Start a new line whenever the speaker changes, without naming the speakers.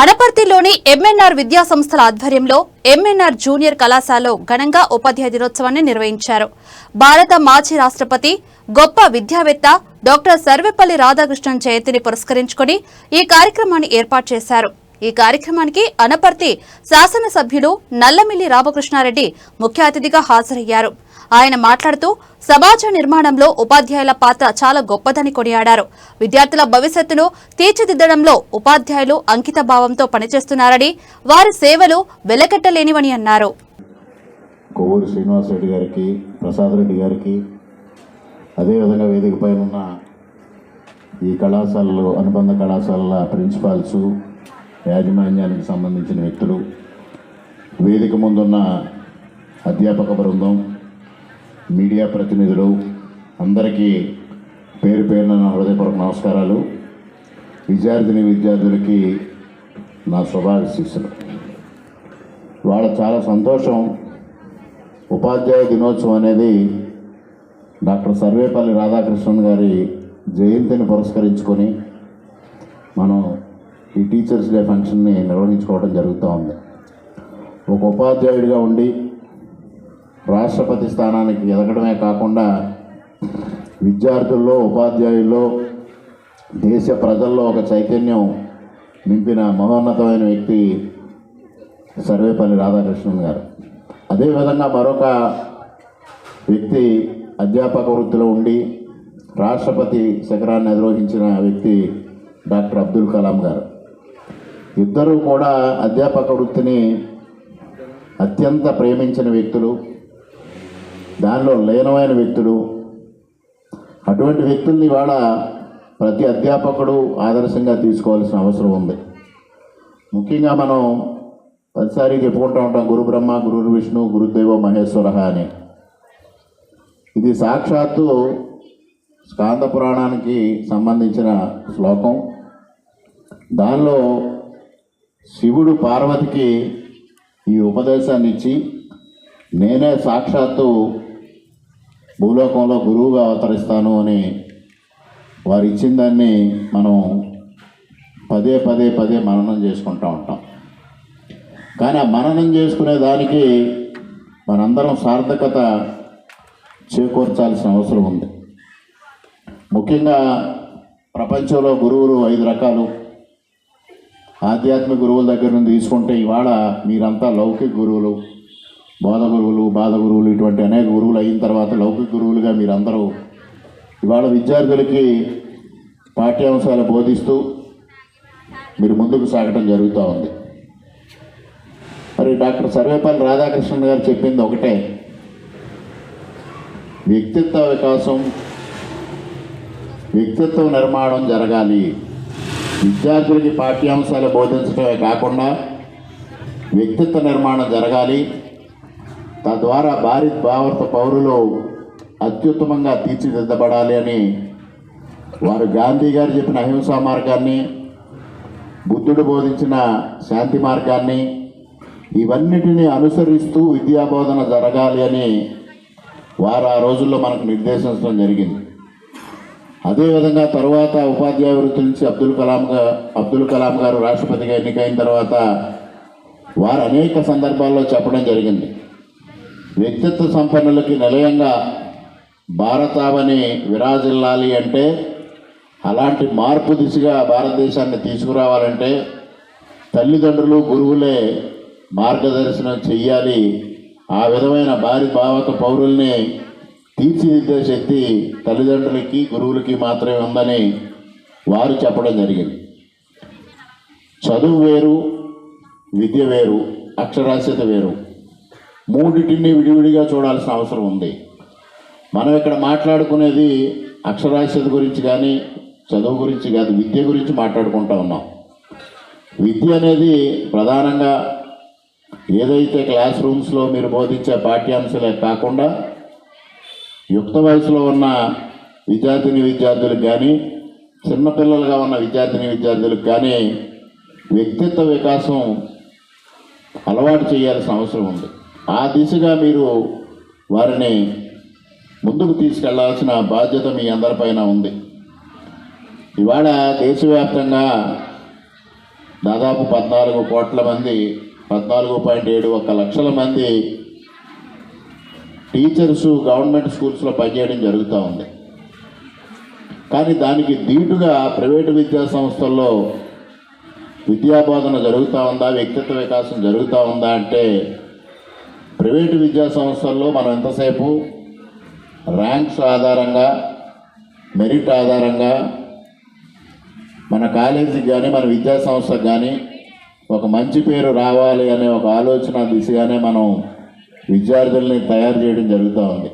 అనపర్తిలోని MNR విద్యా సంస్థల ఆధ్వర్యంలో ఎంఎన్ఆర్ జూనియర్ కళాశాలలో ఘనంగా ఉపాధ్యాయ దినోత్సవాన్ని నిర్వహించారు. భారత మాజీ రాష్ట్రపతి గొప్ప విద్యావేత్త డాక్టర్ సర్వేపల్లి రాధాకృష్ణన్ జయంతిని పురస్కరించుకుని ఈ కార్యక్రమాన్ని ఏర్పాటు చేశారు. ఈ కార్యక్రమానికి అనపర్తి శాసనసభ్యులు నల్లమిల్లి రామకృష్ణారెడ్డి ముఖ్య అతిథిగా హాజరయ్యారు. ఆయన మాట్లాడుతూ సమాజ నిర్మాణంలో ఉపాధ్యాయుల పాత్ర చాలా గొప్పదని కొనియాడారు. విద్యార్థుల భవిష్యత్తును తీర్చిదిద్దడంలో ఉపాధ్యాయులు అంకిత భావంతో పనిచేస్తున్నారని వారి సేవలు వెలకట్టలేనివని అన్నారు.
కొవ్వూరు శ్రీనివాసరెడ్డి గారికి ప్రసాద్ రెడ్డి గారికి అదేవిధంగా వేదిక పైన ఉన్న ఈ కళాశాలలో అనుబంధ కళాశాలల ప్రిన్సిపాల్స్ యాజమాన్యానికి సంబంధించిన వ్యక్తులు వేదిక ముందున్న అధ్యాపక బృందం మీడియా ప్రతినిధులు అందరికీ పేరు పేరున నా హృదయపూర్వక నమస్కారాలు. విద్యార్థిని విద్యార్థులకి నా శుభాశీస్సులు. వాళ్ళ చాలా సంతోషం. ఉపాధ్యాయ దినోత్సవం అనేది డాక్టర్ సర్వేపల్లి రాధాకృష్ణన్ గారి జయంతిని పురస్కరించుకొని మనం ఈ టీచర్స్ డే ఫంక్షన్ని నిర్వహించుకోవడం జరుగుతూ ఉంది. ఒక ఉపాధ్యాయుడిగా ఉండి రాష్ట్రపతి స్థానానికి ఎదగడమే కాకుండా విద్యార్థుల్లో ఉపాధ్యాయుల్లో దేశ ప్రజల్లో ఒక చైతన్యం నింపిన మహోన్నతమైన వ్యక్తి సర్వేపల్లి రాధాకృష్ణన్ గారు. అదేవిధంగా మరొక వ్యక్తి అధ్యాపక వృత్తిలో ఉండి రాష్ట్రపతి శిఖరాన్ని అధిరోహించిన వ్యక్తి డాక్టర్ అబ్దుల్ కలాం గారు. ఇద్దరు కూడా అధ్యాపక వృత్తిని అత్యంత ప్రేమించిన వ్యక్తులు దానిలో లీనమైన వ్యక్తులు. అటువంటి వ్యక్తుల్ని వాడ ప్రతి అధ్యాపకుడు ఆదర్శంగా తీసుకోవాల్సిన అవసరం ఉంది. ముఖ్యంగా మనం ప్రతిసారి చెప్పుకుంటూ ఉంటాం గురు బ్రహ్మ గురు విష్ణు గురుదేవ మహేశ్వర అని. ఇది సాక్షాత్తు స్కాంద పురాణానికి సంబంధించిన శ్లోకం. దానిలో శివుడు పార్వతికి ఈ ఉపదేశాన్ని ఇచ్చి నేనే సాక్షాత్తు భూలోకంలో గురువుగా అవతరిస్తాను అని వారు ఇచ్చిన దాన్ని మనం పదే పదే పదే మననం చేసుకుంటూ ఉంటాం. కానీ ఆ మననం చేసుకునే దానికి మనందరం సార్థకత చేకూర్చాల్సిన అవసరం ఉంది. ముఖ్యంగా ప్రపంచంలో గురువులు ఐదు రకాలు. ఆధ్యాత్మిక గురువుల దగ్గర నుండి తీసుకుంటే ఇవాళ మీరంతా లౌకిక గురువులు బోధ గురువులు బాధ గురువులు ఇటువంటి అనేక గురువులు అయిన తర్వాత లౌకిక గురువులుగా మీరందరూ ఇవాళ విద్యార్థులకి పాఠ్యాంశాలు బోధిస్తూ మీరు ముందుకు సాగటం జరుగుతూ ఉంది. మరి డాక్టర్ సర్వేపల్లి రాధాకృష్ణన్ గారు చెప్పింది ఒకటే వ్యక్తిత్వ వికాసం వ్యక్తిత్వ నిర్మాణం జరగాలి. విద్యార్థులకి పాఠ్యాంశాలు బోధించడమే కాకుండా వ్యక్తిత్వ నిర్మాణం జరగాలి. తద్వారా భారత్ భారత పౌరులు అత్యుత్తమంగా తీర్చిదిద్దబడాలి అని వారు గాంధీ గారు చెప్పిన అహింసా మార్గాన్ని బుద్ధుడు బోధించిన శాంతి మార్గాన్ని ఇవన్నిటిని అనుసరిస్తూ విద్యాబోధన జరగాలి అని వారు ఆ రోజుల్లో మనకు నిర్దేశించడం జరిగింది. అదేవిధంగా తర్వాత ఉపాధ్యాయ వృత్తి నుంచి అబ్దుల్ కలాం అబ్దుల్ కలాం గారు రాష్ట్రపతిగా ఎన్నికైన తర్వాత వారు అనేక సందర్భాల్లో చెప్పడం జరిగింది. వ్యక్తిత్వ సంపన్నులకి నిలయంగా భారతావని విరాజిల్లాలి అంటే అలాంటి మార్పు దిశగా భారతదేశాన్ని తీసుకురావాలంటే తల్లిదండ్రులు గురువులే మార్గదర్శనం చెయ్యాలి. ఆ విధమైన భారీ భావక పౌరుల్ని తీర్చిదిద్దే శక్తి తల్లిదండ్రులకి గురువులకి మాత్రమే ఉందని వారు చెప్పడం జరిగింది. చదువు వేరు విద్య వేరు అక్షరాస్యత వేరు. మూడింటిని విడివిడిగా చూడాల్సిన అవసరం ఉంది. మనం ఇక్కడ మాట్లాడుకునేది అక్షరాస్యత గురించి కానీ చదువు గురించి కాదు విద్య గురించి మాట్లాడుకుంటూ ఉన్నాం. విద్య అనేది ప్రధానంగా ఏదైతే క్లాస్ రూమ్స్లో మీరు బోధించే పాఠ్యాంశాలే కాకుండా యుక్త వయసులో ఉన్న విద్యార్థిని విద్యార్థులకు కానీ చిన్నపిల్లలుగా ఉన్న విద్యార్థిని విద్యార్థులకు కానీ వ్యక్తిత్వ వికాసం అలవాటు చేయాల్సిన అవసరం ఉంది. ఆ దిశగా మీరు వారిని ముందుకు తీసుకెళ్ళాల్సిన బాధ్యత మీ అందరిపైన ఉంది. ఇవాళ దేశవ్యాప్తంగా దాదాపు పద్నాలుగు కోట్ల మంది పద్నాలుగు పాయింట్ ఏడు ఒక లక్షల మంది టీచర్స్ గవర్నమెంట్ స్కూల్స్లో పనిచేయడం జరుగుతూ ఉంది. కానీ దానికి దీటుగా ప్రైవేటు విద్యా సంస్థల్లో విద్యాబోధన జరుగుతూ ఉందా వ్యక్తిత్వ వికాసం జరుగుతూ ఉందా అంటే ప్రైవేటు విద్యా సంస్థల్లో మనం ఎంతసేపు? ర్యాంక్స్ ఆధారంగా మెరిట్ ఆధారంగా మన కాలేజీకి కానీ మన విద్యా సంస్థకు కానీ ఒక మంచి పేరు రావాలి అనే ఒక ఆలోచన దిశగానే మనం విద్యార్థుల్ని తయారు చేయడం జరుగుతూ ఉంది.